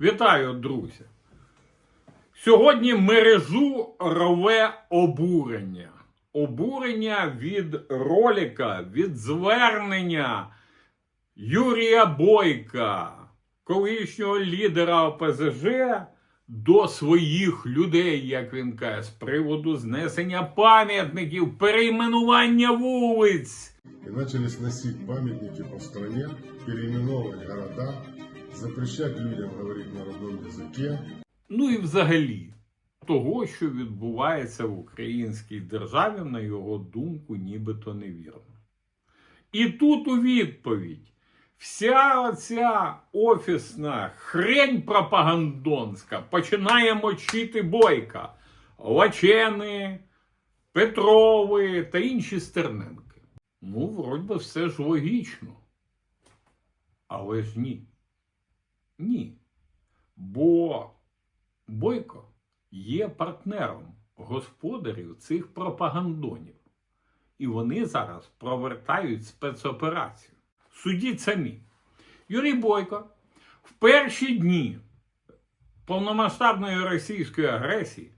Вітаю, друзі! Сьогодні мережу рве обурення. Обурення від ролика, від звернення Юрія Бойка, колишнього лідера ОПЗЖ, до своїх людей, як він каже, з приводу знесення пам'ятників, перейменування вулиць. и начали сносить памятники по стране, переименовывать города, запрещать людям говорить на родном языке. ну і взагалі того, що відбувається в українській державі, на його думку, нібито невірно. І тут у відповідь вся оця офісна хрень пропагандонська починає мочити бойка, Лачени, Петрови та інші Стерненки. Ну, вроді все ж логічно. Але ж ні. Ні. Бо Бойко є партнером господарів цих пропагандонів. І вони зараз провертають спецоперацію. Судіть самі. Юрій Бойко в перші дні повномасштабної російської агресії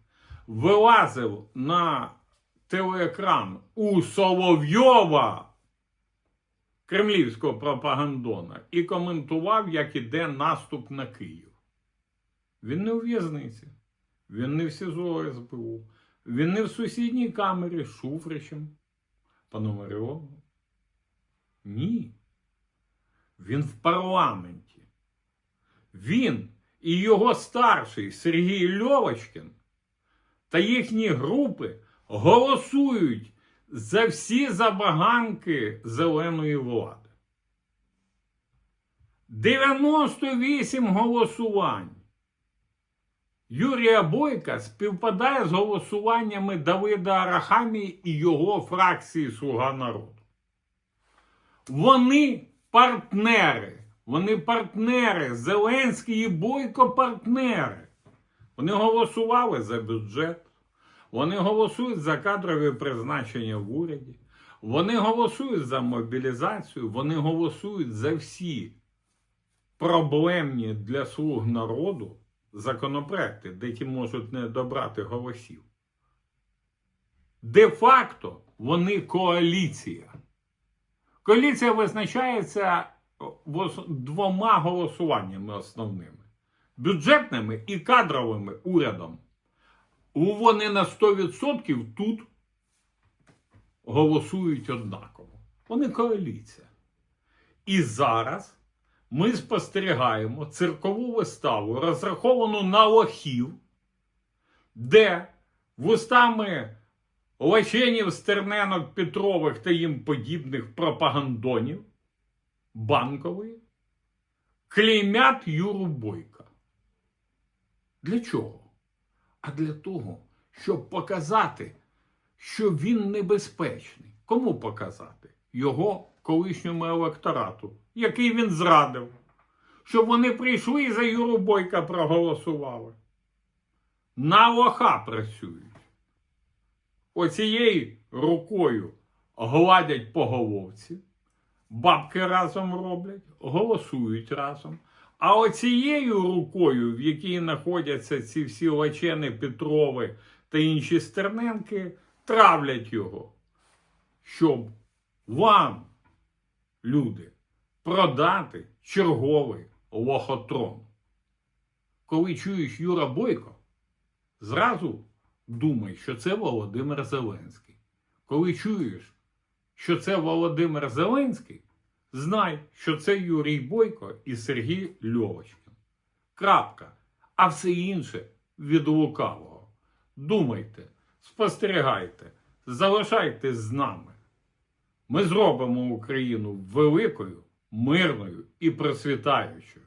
вилазив на телеекран у Соловйова кремлівського пропагандона і коментував, як іде наступ на Київ. Він не у в'язниці, він не в СІЗО СБУ, він не в сусідній камері з Шуфричем, Пономарьовим. Ні. Він в парламенті. Він і його старший Сергій Льовочкін та їхні групи голосують за всі забаганки зеленої влади. 98 голосувань. Юрія Бойка співпадає з голосуваннями Давида Арахамії і його фракції Слуга народу. Вони партнери. Вони партнери. Зеленський і Бойко партнери. Вони голосували за бюджет. Вони голосують за кадрові призначення в уряді. Вони голосують за мобілізацію. Вони голосують за всі проблемні для слуг народу законопроекти, де ті можуть не добрати голосів. Де-факто вони коаліція. Коаліція визначається двома голосуваннями основними: бюджетними і кадровими урядом. Вони на 100% тут голосують однаково. Вони коаліція. І зараз ми спостерігаємо циркову виставу, розраховану на лохів, де вустами Лаченів, Стерненок, Петрових та їм подібних пропагандонів банкової клеймять Юру Бойка. Для чого? А для того, щоб показати, що він небезпечний. Кому показати? Його колишньому електорату, який він зрадив. Щоб вони прийшли і за Юру Бойка проголосували. На лоха працюють. Оцією рукою гладять по головці, бабки разом роблять, голосують разом. А оцією рукою, в якій знаходяться ці всі Лачени, Петрови та інші Стерненки, травлять його, щоб вам, люди, продати черговий лохотрон. Коли чуєш Юра Бойко, зразу думай, що це Володимир Зеленський. Коли чуєш, що це Володимир Зеленський, знай, що це Юрій Бойко і Сергій Льовочкін. Крапка. А все інше від лукавого. Думайте, спостерігайте, залишайтесь з нами. Ми зробимо Україну великою, мирною і процвітаючою.